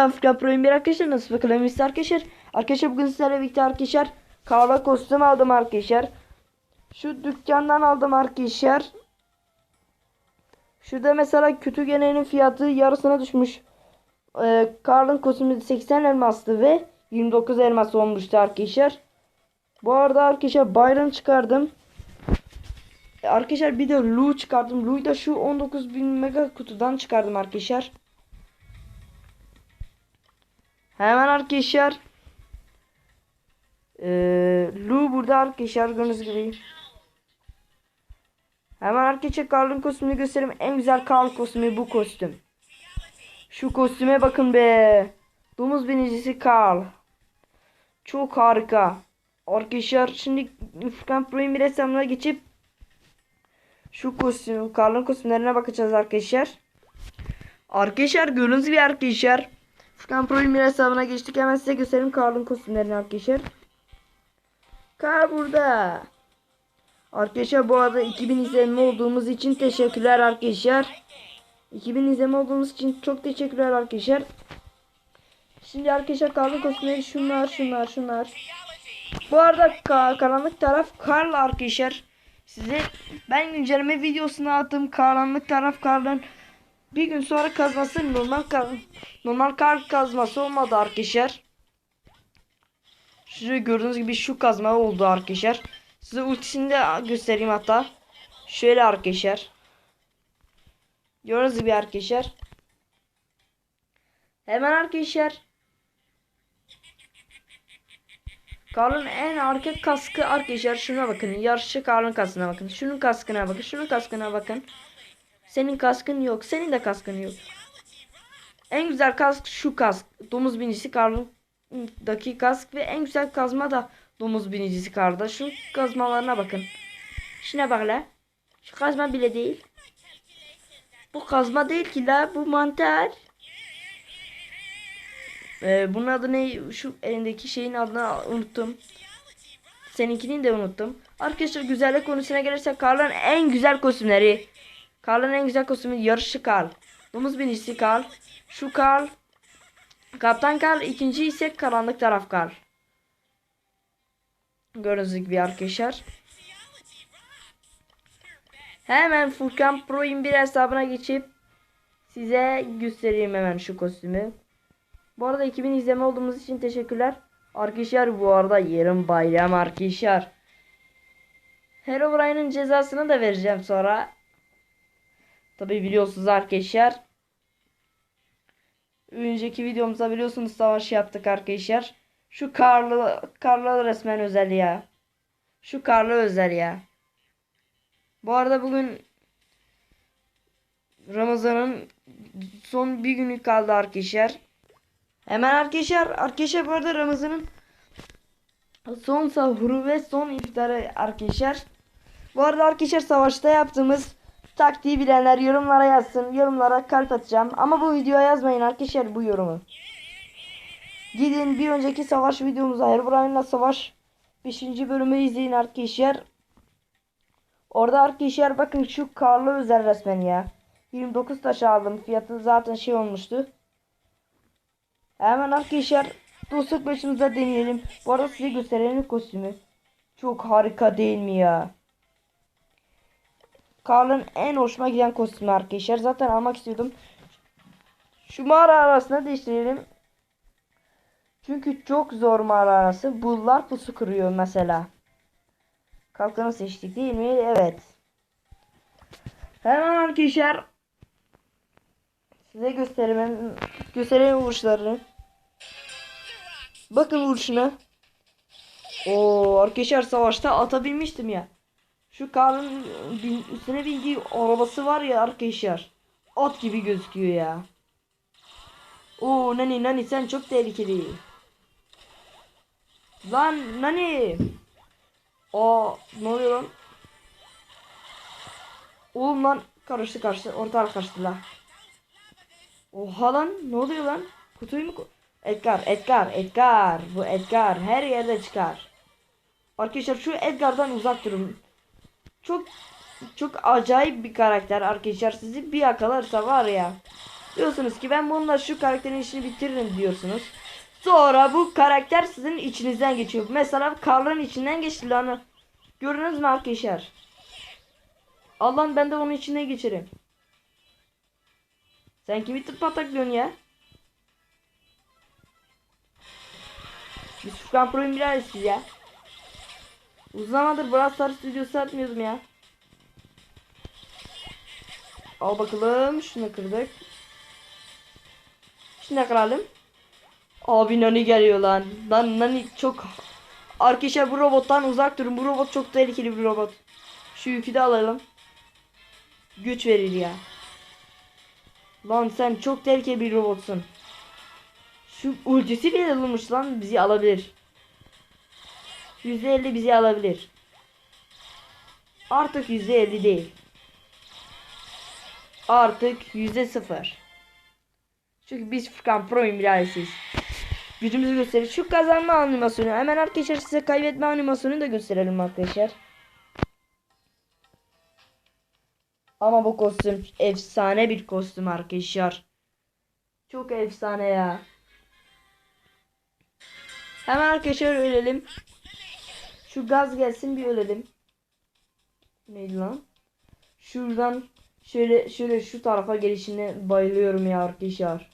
ben Furkan Pro'yum bir arkadaşlar nasıl bakalım ister arkadaşlar. Arkadaşlar bugün sizlerle birlikte arkadaşlar kahve kostüm aldım arkadaşlar. Şu dükkandan aldım arkadaşlar. Şurada mesela kötü gelenin fiyatı yarısına düşmüş. Ee, Karl'ın kostümü 80 elmastı ve 29 elmas olmuştu arkadaşlar. Bu arada arkadaşlar Byron çıkardım. Arkadaşlar bir de Lu çıkardım. Lu'yu da şu 19.000 mega kutudan çıkardım arkadaşlar. Hemen arkadaşlar. Ee, Lu burada arkadaşlar gördüğünüz gibi. Hemen arkadaşlar Karl'ın kostümünü göstereyim. En güzel Karl kostümü bu kostüm. Şu kostüme bakın be. Domuz binicisi Karl. Çok harika. Arkadaşlar şimdi Furkan Pro'nun bir geçip şu kostüm, Karl'ın kostümlerine bakacağız arkadaşlar. Arkadaşlar gördüğünüz gibi arkadaşlar. Furkan Pro'nun bir hesabına geçtik. Hemen size göstereyim Karl'ın kostümlerini arkadaşlar. Kar burada. Arkadaşlar bu arada 2000 izlenme olduğumuz için teşekkürler arkadaşlar. 2000 izlenme olduğumuz için çok teşekkürler arkadaşlar. Şimdi arkadaşlar Karl'ın kostümleri şunlar şunlar şunlar. Bu arada ka- karanlık taraf Karl arkadaşlar. Size ben güncelleme videosunu attım. Karanlık taraf Karl'ın bir gün sonra kazması normal kar normal kar kazması olmadı arkadaşlar. Şurada gördüğünüz gibi şu kazma oldu arkadaşlar. Size ultisini de göstereyim hatta. Şöyle arkadaşlar. Gördüğünüz gibi arkadaşlar. Hemen arkadaşlar. Karl'ın en arka kaskı arkadaşlar şuna bakın. Yarışı Karl'ın kaskına bakın. Şunun kaskına bakın. Şunun kaskına bakın. Senin kaskın yok. Senin de kaskın yok. En güzel kask şu kask. Domuz binicisi Karl'daki kask ve en güzel kazma da domuz binicisi Karl'da. Şu kazmalarına bakın. Şuna bak la. Şu kazma bile değil. Bu kazma değil ki la. Bu mantar. Ee, bunun adı ne? Şu elindeki şeyin adını unuttum. Seninkini de unuttum. Arkadaşlar güzellik konusuna gelirsek Karl'ın en güzel kostümleri. Karl'ın en güzel kostümü yarışı Karl. Domuz binicisi Karl. Şu Karl. Kaptan Karl. ikinci ise karanlık taraf Karl. Gördüğünüz gibi arkadaşlar. Hemen Furkan Pro 21 hesabına geçip size göstereyim hemen şu kostümü. Bu arada 2000 izleme olduğumuz için teşekkürler. Arkadaşlar bu arada yarın bayram arkadaşlar. Herobrine'ın cezasını da vereceğim sonra. Tabi biliyorsunuz arkadaşlar. Önceki videomuzda biliyorsunuz savaş yaptık arkadaşlar. Şu karlı karlı resmen özel ya. Şu karlı özel ya. Bu arada bugün Ramazan'ın son bir günü kaldı arkadaşlar. Hemen arkadaşlar arkadaşlar bu arada Ramazan'ın son sahuru ve son iftarı arkadaşlar. Bu arada arkadaşlar savaşta yaptığımız taktiği bilenler yorumlara yazsın. Yorumlara kalp atacağım. Ama bu videoya yazmayın arkadaşlar bu yorumu. Gidin bir önceki savaş videomuzda Herobrine'la savaş 5. bölümü izleyin arkadaşlar. Orada arkadaşlar bakın şu karlı özel resmen ya. 29 taş aldım. Fiyatı zaten şey olmuştu. Hemen arkadaşlar dostluk başımıza deneyelim. Bu arada size gösterelim kostümü. Çok harika değil mi ya? Karl'ın en hoşuma giden kostümü arkadaşlar. Zaten almak istiyordum. Şu mağara arasına değiştirelim. Çünkü çok zor mağara arası. Bullar pusu kırıyor mesela. Kalkanı seçtik değil mi? Evet. Hemen arkadaşlar size göstereyim göstereyim vuruşlarını. Bakın vuruşuna. O arkadaşlar savaşta atabilmiştim ya. Şu karın bin, üstüne bindiği arabası var ya arkadaşlar. At gibi gözüküyor ya. Oo Nani Nani sen çok tehlikeli. Lan Nani. Aa ne oluyor lan? Oğlum lan karıştı karıştı ortalık karıştı lan. Oha lan ne oluyor lan? Kutuyu mu? Edgar, Edgar, Edgar. Bu Edgar her yerde çıkar. Arkadaşlar şu Edgar'dan uzak durun. Çok çok acayip bir karakter arkadaşlar. Sizi bir yakalarsa var ya. Diyorsunuz ki ben bununla şu karakterin işini bitiririm diyorsunuz. Sonra bu karakter sizin içinizden geçiyor. Mesela Karl'ın içinden geçti lan. Gördünüz mü arkadaşlar? Allah'ım ben de onun içine geçerim. Sen kimi tıp pataklıyorsun ya? Biz Furkan Pro'yu siz ya. Uzun zamandır Brawl Stars videosu atmıyordum ya. Al bakalım. Şunu kırdık. Şunu kıralım. Abi Nani geliyor lan. Lan Nani çok... Arkadaşlar bu robottan uzak durun. Bu robot çok tehlikeli bir robot. Şu yükü de alalım. Güç verir ya. Lan sen çok tehlikeli bir robotsun. Şu ultisi bile alınmış lan bizi alabilir. %50 bizi alabilir. Artık %50 değil. Artık %0. Çünkü biz Furkan Pro'yum bilalesiz. Gücümüzü gösterir. Şu kazanma animasyonu. Hemen arkadaşlar size kaybetme animasyonu da gösterelim arkadaşlar. Ama bu kostüm efsane bir kostüm arkadaşlar. Çok efsane ya. Hemen arkadaşlar ölelim. Şu gaz gelsin bir ölelim. Neydi lan? Şuradan şöyle şöyle şu tarafa gelişine bayılıyorum ya arkadaşlar.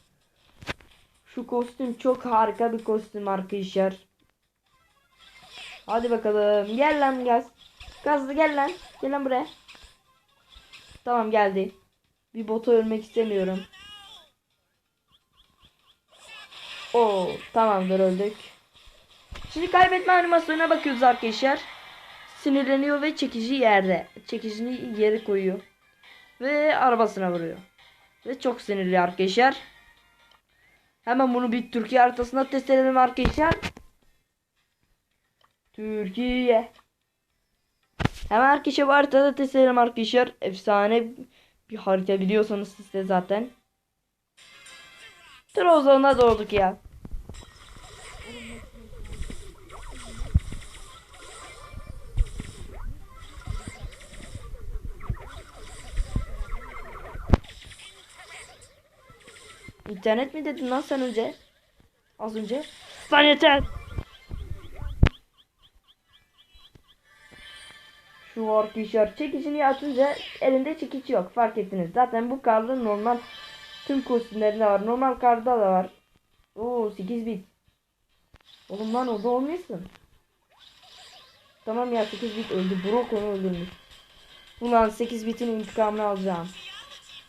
Şu kostüm çok harika bir kostüm arkadaşlar. Hadi bakalım. Gel lan gaz. Gazlı gel lan. Gel lan buraya. Tamam geldi. Bir bota ölmek istemiyorum. Oo tamamdır öldük. Şimdi kaybetme animasyonuna bakıyoruz arkadaşlar. Sinirleniyor ve çekici yerde. Çekicini yere koyuyor. Ve arabasına vuruyor. Ve çok sinirli arkadaşlar. Hemen bunu bir Türkiye haritasında test edelim arkadaşlar. Türkiye. Hemen arkadaşlar bu haritada test edelim arkadaşlar. Efsane bir harita biliyorsanız siz de zaten. Trabzon'da doğduk ya. İnternet mi dedin lan sen önce? Az önce. Lan yeter. Şu arkadaşlar çekicini atınca elinde çekiç yok fark ettiniz. Zaten bu karlı normal tüm kostümlerinde var. Normal karda da var. Oo 8 bit. Oğlum lan orada olmuyorsun. Tamam ya 8 bit öldü. Brock onu öldürmüş. Ulan 8 bitin intikamını alacağım.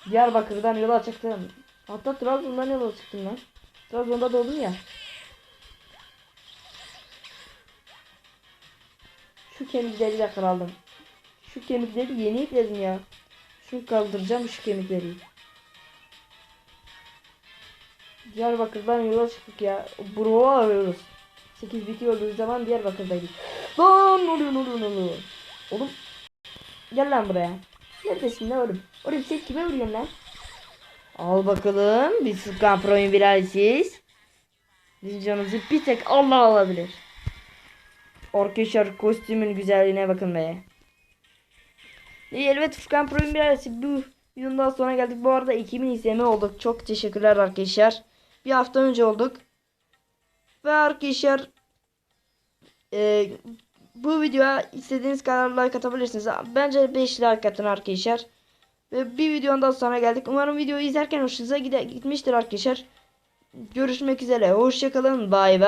Diyarbakır'dan yola çıktım. Hatta Trabzon'dan yola çıktım lan. Trabzon'da doğdum ya. Şu kemikleri de kıralım. Şu kemikleri yeni ekledim ya. Şunu kaldıracağım şu kemikleri. Diyarbakır'dan yola çıktık ya. Burova arıyoruz. 8 biti öldüğü zaman Diyarbakır'daydık. Lan oluyor oluyor oluyor. Oğlum. Gel lan buraya. Neredesin lan oğlum? Oğlum sen kime vuruyorsun lan? Al bakalım. Biz Furkan Pro'yun viralsiz. Bizim canımızı bir tek Allah alabilir. Arkadaşlar kostümün güzelliğine bakın be. İyi, Evet Furkan Pro'yun viralsiz. Bu videonun sonra geldik. Bu arada 2000 izleme olduk. Çok teşekkürler arkadaşlar. Bir hafta önce olduk. Ve arkadaşlar e, bu videoya istediğiniz kadar like atabilirsiniz. Bence 5 like atın arkadaşlar. Ve bir videonun daha sonra geldik. Umarım videoyu izlerken hoşunuza gitmiştir arkadaşlar. Görüşmek üzere. Hoşçakalın. Bay bay.